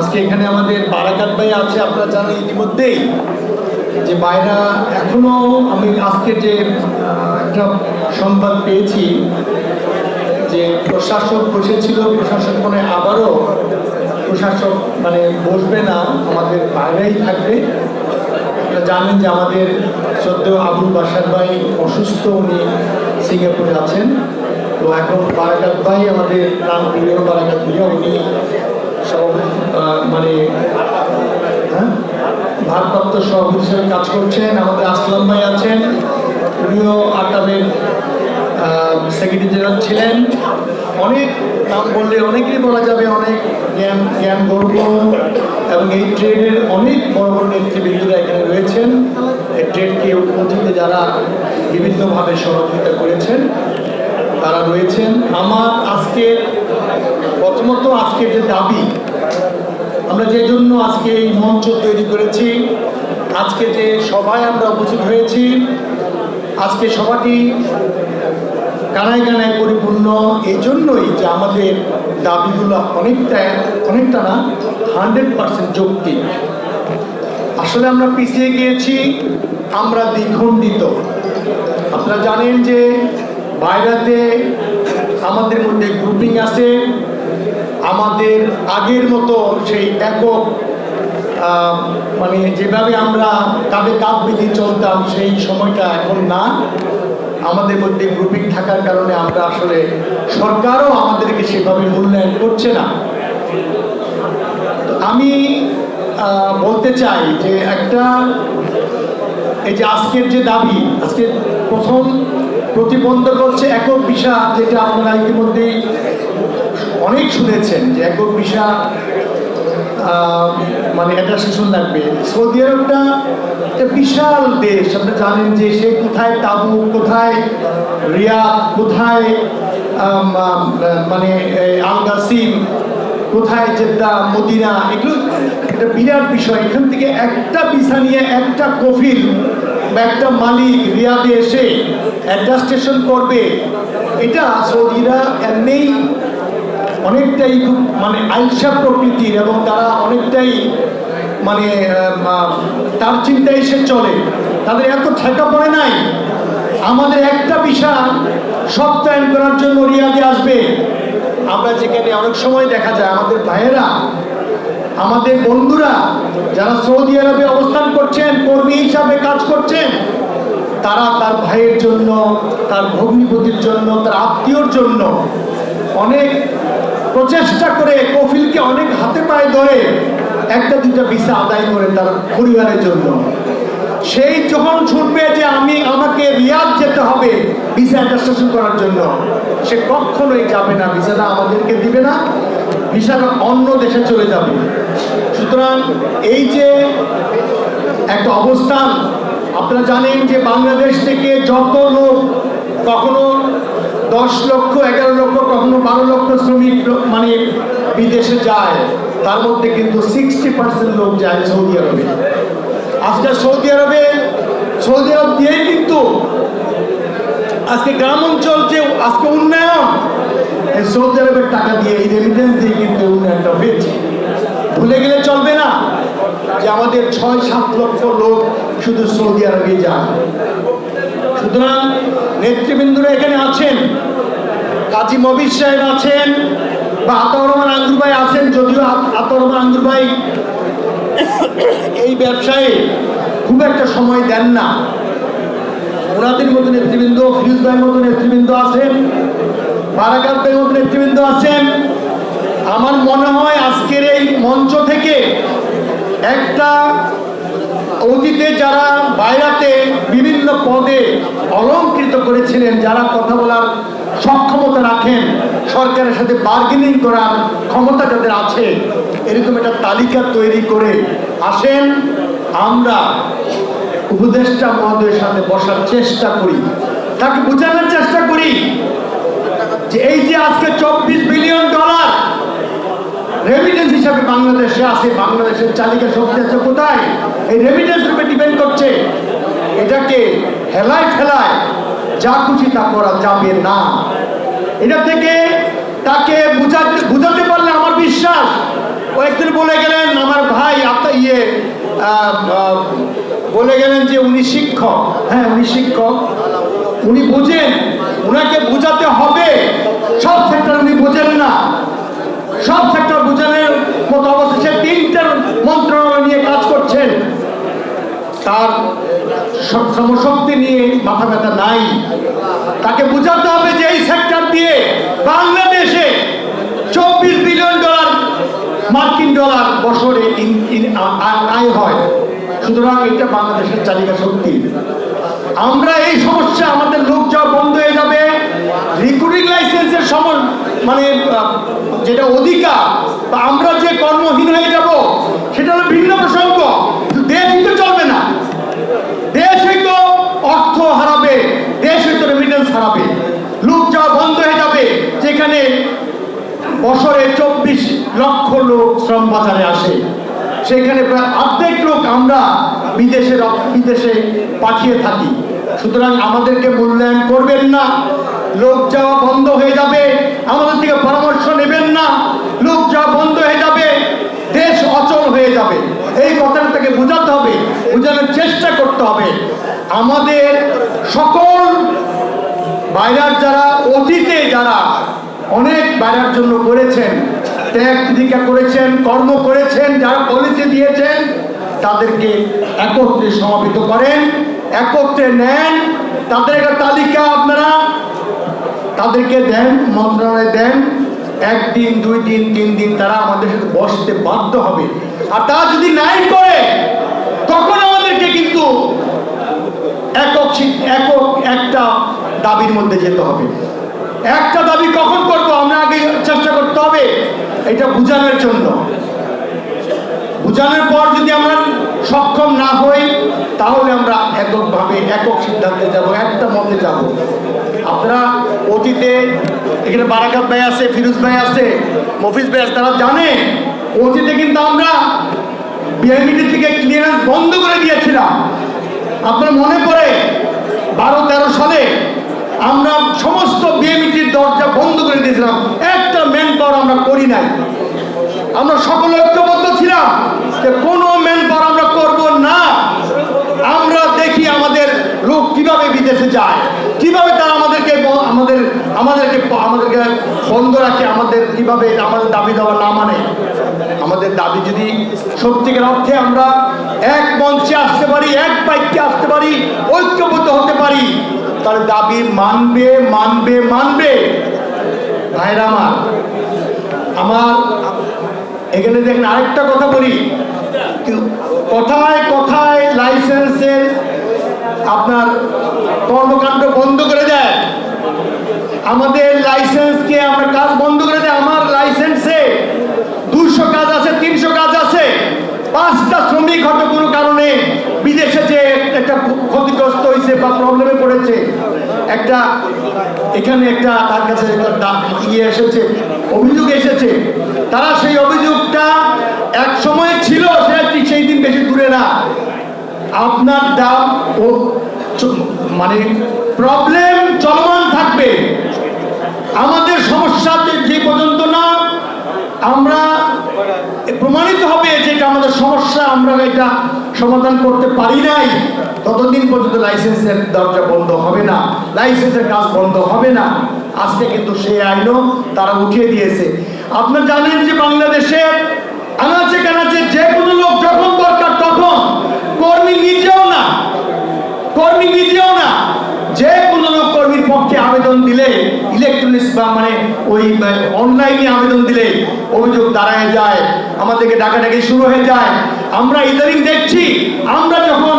আজকে এখানে আমাদের বারাকাত ভাই আছে, আপনারা জানেন ইতিমধ্যেই যে বাইরা এখনও আমি আজকে যে একটা সংবাদ পেয়েছি যে প্রশাসক বসেছিল, প্রশাসক মানে আবারও প্রশাসক মানে বসবে না, আমাদের বাইরেই থাকবে। আপনারা জানেন যে আমাদের সদ্য আবুল বাসার ভাই অসুস্থ, উনি সিঙ্গাপুরে আছেন। তো এখন বারাকাত ভাই আমাদের প্রাণপ্রিয় বারাকাত ভাইয়া উনি মানে হ্যাঁ? ভারপ্রাপ্ত সভাপতি হিসেবে কাজ করছেন, আমাদের আসলাম ভাই আছেন। উনিও আকামের সেক্রেটারি জেনারেল ছিলেন। অনেক নাম বললে অনেকেই বলা যাবে অনেক জ্ঞান জ্ঞান গর্ব এবং এই ট্রেডের অনেক বড় বড় নেতৃবৃন্দরা এখানে রয়েছেন। এই ট্রেডকে অতীতে যারা বিভিন্নভাবে সহযোগিতা করেছেন, তারা রয়েছেন। আমার আজকের প্রথমত আজকের যে দাবি, আমরা যে জন্য আজকে এই মঞ্চ তৈরি করেছি, আজকে যে সভায় আমরা উপস্থিত হয়েছি, আজকে সভাটি কানায় কানায় পরিপূর্ণ। এই জন্যই যে আমাদের দাবিগুলো অনেকটা অনেকটা না, হান্ড্রেড পার্সেন্ট যৌক্তিক। আসলে আমরা পিছিয়ে গিয়েছি, আমরা দ্বিখণ্ডিত। আপনারা জানেন যে বাইরাতে আমাদের মধ্যে গ্রুপিং আছে। আমাদের আগের মতো সেই একক মানে যেভাবে আমরা কাঁধে কাঁধ মিলিয়ে চলতাম, সেই সময়টা এখন না। আমাদের মধ্যে গ্রুপিং থাকার কারণে আমরা আসলে সরকারও আমাদেরকে সেভাবে মূল্যায়ন করছে না। আমি বলতে চাই যে একটা, এই যে আজকের যে দাবি আজকে প্রথম প্রতিবন্ধক হচ্ছে একক ভিসা, যেটা আপনারা ইতিমধ্যেই অনেক শুনেছেন যে একক ভিসা মানে এটা সেশন লাগবে। সৌদি আরবটা একটা বিশাল দেশ। আপনারা জানেন যে সে কোথায় তাবু, কোথায় রিয়াদ, কোথায় মানে আলগাসিম কোথায় জেদ্দা, মদিনা, এগুলো একটা বিরাট বিষয়। এখান থেকে একটা ভিসা নিয়ে একটা কফিল একটা মালিক রিয়াদে এসে অ্যাডজাস্টেশন করবে, এটা সৌদিরা এমনিই অনেকটাই মানে আইসা প্রকৃতির এবং তারা অনেকটাই মানে তার চিন্তায় এসে চলে। তাদের এত ঠেকা পড়ে নাই। আমাদের একটা বিষয় সত্যায়ন করার জন্য রিয়াদে আসবে। আমরা যেখানে অনেক সময় দেখা যায়, আমাদের ভাইয়েরা আমাদের বন্ধুরা যারা সৌদি আরবে অবস্থান করছেন, কর্মী হিসাবে কাজ করছেন, তারা তার ভাইয়ের জন্য, তার ভগ্নিপতির জন্য, তার আত্মীয়র জন্য অনেক প্রচেষ্টা করে কফিলকে অনেক হাতে পায়ে ধরে একটা দুটা ভিসা আদায় করে তার পরিবারের জন্য। সেই যখন ছুটবে যে আমি, আমাকে রিয়াদ যেতে হবে ভিসা অ্যাডজাস্টেশন করার জন্য, সে কখনোই যাবে না, ভিসাটা আমাদেরকে দিবে না। ভিসাটা অন্য দেশে চলে যাবে। সুতরাং এই যে একটা অবস্থান, আপনারা জানেন যে বাংলাদেশ থেকে যত লোক কখনো দশ লক্ষ, এগারো লক্ষ, কখনো বারো লক্ষ শ্রমিক মানে বিদেশে যায়, তার মধ্যে কিন্তু সিক্সটি পার্সেন্ট লোক যায় সৌদি আরবে। আজকে সৌদি আরবে, সৌদি আরব দিয়েই কিন্তু আজকে গ্রাম অঞ্চল যে, আজকে উন্নয়ন এই সৌদি আরবের টাকা দিয়ে এই রেমিটেন্স দিয়ে কিন্তু উন্নয়নটা হয়েছে ভুলে গেলে চলবে না যে আমাদের ছয়, সাত লক্ষ লোক শুধু সৌদি আরবে যায়। সুতরাং নেতৃবৃন্দরা এখানে আছেন, কাজী মবির সাহেব আছেন বা আতাউর রহমান আঙ্গুর ভাই আছেন, যদিও আত- আতাউর রহমান আঙ্গুর ভাই এই ব্যবসায় খুব একটা সময় দেন না। ওনাদের মতো নেতৃবৃন্দ, ফিরুজ ভাইয়ের মতো নেতৃবৃন্দ আছেন। ভাইয়ের মতো নেতৃবৃন্দ আছেন, আমার মনে হয় আজকের এই মঞ্চ থেকে একটা অতীতে যারা বাইরাতে বিভিন্ন পদে অলঙ্কৃত করেছিলেন, যারা কথা বলার সক্ষমতা রাখেন, সরকারের সাথে বার্গেনিং করার ক্ষমতা যাদের আছে, এরকম একটা তালিকা তৈরি করে আসেন। আমরা উপদেষ্টা মহোদয়ের সাথে বসার চেষ্টা করি, তাকে বোঝানোর চেষ্টা করি যে এই যে আজকে চব্বিশ বিলিয়ন ডলার রেমিটেন্স হিসাবে বাংলাদেশে আছে, বাংলাদেশের চালিকা শক্তি আছে কোথায়? এই রেমিটেন্স রূপে ডিপেন্ড করছে। এটাকে হেলায় ফেলায় যা খুশি তা করা যাবে না। এটা থেকে তাকে বুঝাতে বুঝাতে পারলে আমার বিশ্বাস। ও একদিন বলে গেলেন, আমার ভাই আপনার ইয়ে বলে গেলেন যে উনি শিক্ষক। হ্যাঁ উনি শিক্ষক। উনি বোঝেন ওনাকে বোঝাতে হবে। সব সেক্টর উনি বোঝেন না। সব সেক্টর বোঝানোর মতো অবস্থা সে তিনটার মন্ত্রণালয় নিয়ে কাজ করছেন। তার স- শ্রমশক্তি নিয়ে মাথা ব্যথা নাই। তাকে বোঝাতে হবে যে এই সেক্টর দিয়ে বাংলাদেশে চব্বিশ বিলিয়ন ডলার মার্কিন ডলার বছরে আয় হয়। সুতরাং এটা বাংলাদেশের চালিকা শক্তি। আমরা এই সমস্যা আমাদের লোক যাওয়া বন্ধ হয়ে যাবে। রিক্রুটিং লাইসেন্সের সম মানে যেটা অধিকার বা আমরা যে কর্মহীন হয়ে যাব, সেটা হলো ভিন্ন প্রসঙ্গ। দেশ কিন্তু চলবে না। দেশ হয়তো অর্থ হারাবে, দেশ হয়তো রেমিটেন্স হারাবে। লোক যাওয়া বন্ধ হয়ে যাবে, যেখানে বছরে চব্বিশ লক্ষ লোক শ্রম বাজারে আসে। সেখানে প্রায় অর্ধেক লোক আমরা বিদেশে বিদেশে পাঠিয়ে থাকি। সুতরাং আমাদেরকে মূল্যায়ন করবেন না। লোক যাওয়া বন্ধ হয়ে যাবে, আমাদের থেকে পরামর্শ নেবেন না। লোক যাওয়া বন্ধ হয়ে যাবে, দেশ অচল হয়ে যাবে। এই কথাটা তাকে বোঝাতে হবে, বোঝানোর চেষ্টা করতে হবে। আমাদের সকল বাইরার যারা অতীতে যারা অনেক বাইরার জন্য করেছেন, ত্যাগ দীক্ষা করেছেন, কর্ম করেছেন, যারা পলিসি দিয়েছেন, তাদেরকে একত্রে সমাবেত করেন। একত্রে নেন, তাদের একটা তালিকা আপনারা, তাদেরকে দেন, মন্ত্রণালয়ে দেন, একদিন, দুই দিন, তিন দিন তারা আমাদের সাথে বসতে বাধ্য হবে। আর তা যদি নাই করে, তখন আমাদেরকে কিন্তু একক একক একটা দাবির মধ্যে যেতে হবে। একটা দাবি কখন করব আমরা আগে চেষ্টা করতে হবে, এটা বোঝানোর জন্য। বোঝানোর পর যদি আমরা সক্ষম না হই, তাহলে আমরা এককভাবে একক সিদ্ধান্তে যাব, একটা মতে যাব। আপনারা অতীতে, এখানে বারাকাত ভাই আছে, ফিরোজ ভাই আছে, মফিজ ভাই আছে, তারা জানে, অতীতে কিন্তু আমরা বিআইবিটি থেকে ক্লিয়ারেন্স বন্ধ করে দিয়েছিলাম। আপনার মনে পড়ে, বারো, তেরো সালে আমরা সমস্ত বিএমিটির দরজা বন্ধ করে দিয়েছিলাম, একটা ম্যান পাওয়ার আমরা করি নাই। আমরা সকলে ঐক্যবদ্ধ ছিলাম। যে কোনো পাওয়ার আমরা করব না। আমরা দেখি আমাদের লোক কীভাবে বিদেশে যায়, কীভাবে তারা আমাদেরকে আমাদের, আমাদেরকে আমাদেরকে বন্ধ রাখে, আমাদের কীভাবে আমাদের দাবি দেওয়া না মানে। আমাদের দাবি যদি সত্যিকার অর্থে আমরা এক মঞ্চে আসতে পারি, এক বাক্যে আসতে পারি, ঐক্যবদ্ধ হতে পারি তাহলে দাবি মানবে মানবে মানবে। ভাইরা আমার আমার, এখানে দেখেন আরেকটা কথা বলি। কথায় কথায় লাইসেন্সের আপনার কর্মকাণ্ড বন্ধ করে দেয়। আমাদের লাইসেন্সকে আমরা কাজ বন্ধ করে দেয়। আমার লাইসেন্সে দুশো কাজ আছে, তিনশো কাজ আছে। পাঁচটা শ্রমিক হয়তো কোনো কারণে বিদেশে যে একটা ক্ষতিগ্রস্ত হয়েছে বা প্রবলেমে পড়েছে, একটা এখানে একটা তার কাছে ইয়ে এসেছে, অভিযোগ এসেছে। তারা সেই অভিযোগটা এক সময় ছিল সেটা ঠিক সেই দিন বেশি দূরে না। আপনার দাম ও মানে প্রবলেম চলমান থাকবে। আমাদের সমস্যা যে- পর্যন্ত না, আমরা প্রমাণিত হবে যে এটা আমাদের সমস্যা, আমরা এটা সমাধান করতে পারি নাই। ততদিন পর্যন্ত লাইসেন্সের দরজা বন্ধ হবে না লাইসেন্সের কাজ বন্ধ হবে না। আজকে কিন্তু সেই আইনও তারা উঠিয়ে দিয়েছে। আপনারা জানেন যে বাংলাদেশের আনাচে কানাচে যে কোনো লোক যখন দরকার তখন কর্মী নিজেও না, কর্মী নিজেও না, যে কোনো লোক কর্মীর পক্ষে আবেদন দিলে ইলেকট্রনিক্স বা মানে ওই অনলাইনে আবেদন দিলে অভিযোগ দাঁড়ায় যায়, আমাদেরকে ডাকাডাকি শুরু হয়ে যায়। আমরা ইদানিং দেখছি, আমরা যখন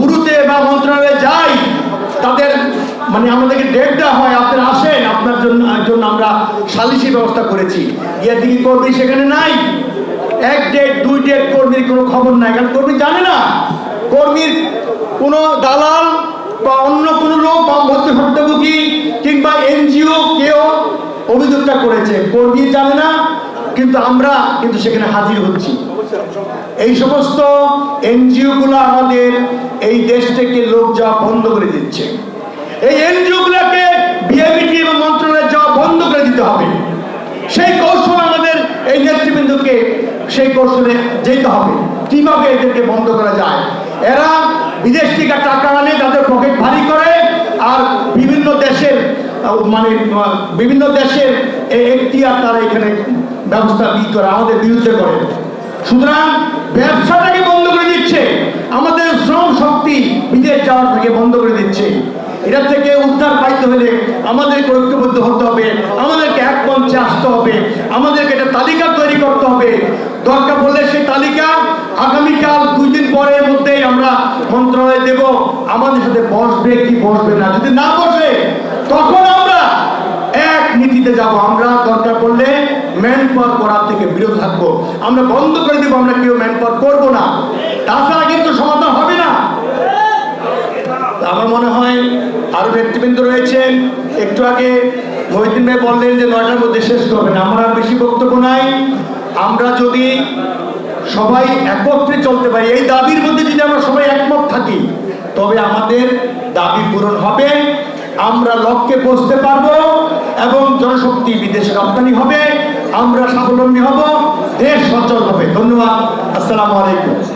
গুরুতে বা মন্ত্রণালয়ে যাই, তাদের মানে আমাদেরকে ডেট দেওয়া হয় আপনারা আসেন আপনার জন্য জন্য আমরা সালিশি ব্যবস্থা করেছি। গিয়ে দিকে কর্মী সেখানে নাই। এক ডেট, দুই ডেট কর্মীর কোনো খবর নাই। কারণ কর্মী জানে না। কর্মীর কোনো দালাল বা অন্য কোনো লোক বা মধ্যভুক্তভোগী কিংবা এনজিও কেউ অভিযোগটা করেছে। কর্মী জানে না, কিন্তু আমরা কিন্তু সেখানে হাজির হচ্ছি। এই সমস্ত এনজিও গুলো আমাদের এই দেশ থেকে লোক যাওয়া বন্ধ করে দিচ্ছে। এই এনজিও গুলোকে বিএবিটি এবং মন্ত্রণালয়ে যাওয়া বন্ধ করে দিতে হবে। সেই কৌশল আমাদের এই নেতৃবৃন্দকে সেই কৌশলে যেতে হবে। কীভাবে এদেরকে বন্ধ করা যায়? এরা বিদেশ থেকে টাকা আনে, তাদের পকেট ভারী করে, আর বিভিন্ন দেশের মানে বিভিন্ন দেশের এখতিয়ার তারা এখানে ব্যবস্থা ই করে, আমাদের বিরুদ্ধে করে। সুতরাং ব্যবসাটাকে বন্ধ করে দিচ্ছে। আমাদের শ্রম শক্তি বিদেশ যাওয়ার থেকে বন্ধ করে দিচ্ছে। এটার থেকে উদ্ধার পাইতে হলে আমাদেরকে ঐক্যবদ্ধ হতে হবে, আমাদেরকে এক মঞ্চে আসতে হবে, আমাদেরকে একটা তালিকা তৈরি করতে হবে। দরকার পড়লে সেই তালিকা আগামীকাল দুই দিন পরের মধ্যেই আমরা মন্ত্রণালয়ে দেব। আমাদের সাথে বসবে কি বসবে না, যদি না বসে, তখন আমরা এক নীতিতে যাব। আমরা দরকার পড়লে ম্যান পাওয়ার করার থেকে বিরত থাকব। আমরা বন্ধ করে দেবো, আমরা কেউ ম্যান পাওয়ার করব না। তাছাড়া কিন্তু সমাধান হবে না। আমার মনে হয় আরও নেতৃবৃন্দ রয়েছেন। একটু আগে মহিদিন ভাই বললেন যে নয়টার মধ্যে শেষ করবেন। আমার আর বেশি বক্তব্য নাই। আমরা যদি সবাই একত্রে চলতে পারি, এই দাবির মধ্যে যদি আমরা সবাই একমত থাকি, তবে আমাদের দাবি পূরণ হবে। আমরা লক্ষ্যে পৌঁছতে পারব এবং জনশক্তি বিদেশে রপ্তানি হবে। আমরা স্বাবলম্বী হব। দেশ সচল হবে। ধন্যবাদ। আসসালামু আলাইকুম।